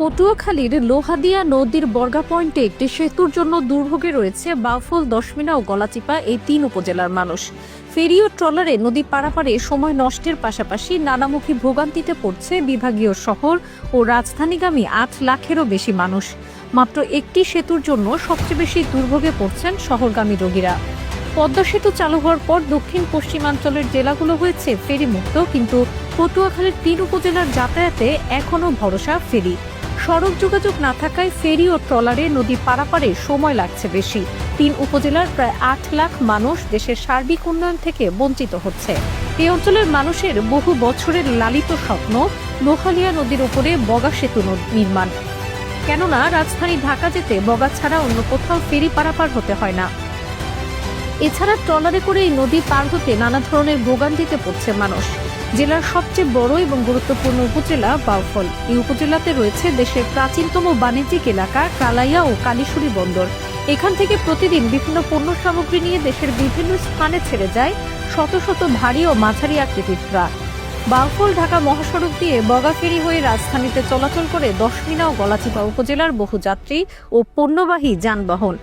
পটুয়াখালীর লোহাদিয়া নদীর বর্গা পয়েন্টে একটি সেতুর জন্য দুর্ভোগে রয়েছে বাউফল দশমিনা ও গলাচিপা এই তিন উপজেলার মানুষ। ফেরি ও ট্রলারে নদী পারাপারে সময় নষ্টের পাশাপাশি নানামুখী ভোগান্তিতে পড়ছে বিভাগীয় শহর ও রাজধানীগামী আট লাখেরও বেশি মানুষ। মাত্র একটি সেতুর জন্য সবচেয়ে বেশি দুর্ভোগে পড়ছেন শহরগামী রোগীরা। পদ্মা সেতু চালু হওয়ার পর দক্ষিণ পশ্চিমাঞ্চলের জেলাগুলো হয়েছে ফেরি মুক্ত কিন্তু পটুয়াখালীর তিন উপজেলার যাতায়াতে এখনও ভরসা ফেরি। সড়ক যোগাযোগ না থাকায় ফেরি ও ট্রলারে নদী পারাপারে সময় লাগছে বেশি। তিন উপজেলার প্রায় আট লাখ মানুষ দেশের সার্বিক উন্নয়ন থেকে বঞ্চিত হচ্ছে। এই অঞ্চলের মানুষের বহু বছরের লালিত স্বপ্ন লোহালিয়া নদীর উপরে বগা সেতু নির্মাণ। কেননা রাজধানী ঢাকা যেতে বগা ছাড়া অন্য কোথাও ফেরি পারাপার হতে হয় না। এছাড়া ট্রলারে করে এই নদী পার হতে নানা ধরনের ভোগান্তিতে পড়ছে মানুষ। জেলার সবচেয়ে বড় এবং গুরুত্বপূর্ণ উপজেলা বাউফল। এই উপজেলাতে রয়েছে দেশের প্রাচীনতম বাণিজ্যিক এলাকা কালাইয়া ও কালীশুরি বন্দর। এখান থেকে প্রতিদিন বিভিন্ন পণ্য সামগ্রী নিয়ে দেশের বিভিন্ন স্থানে ছেড়ে যায় শত শত ভারী ও মাঝারি আকৃতির ট্রাক বাউফল ঢাকা মহাসড়ক দিয়ে বগা ফেরি হয়ে রাজধানীতে চলাচল করে দশমিনা ও গলাচিপা উপজেলার বহু যাত্রী ও পণ্যবাহী যানবাহন।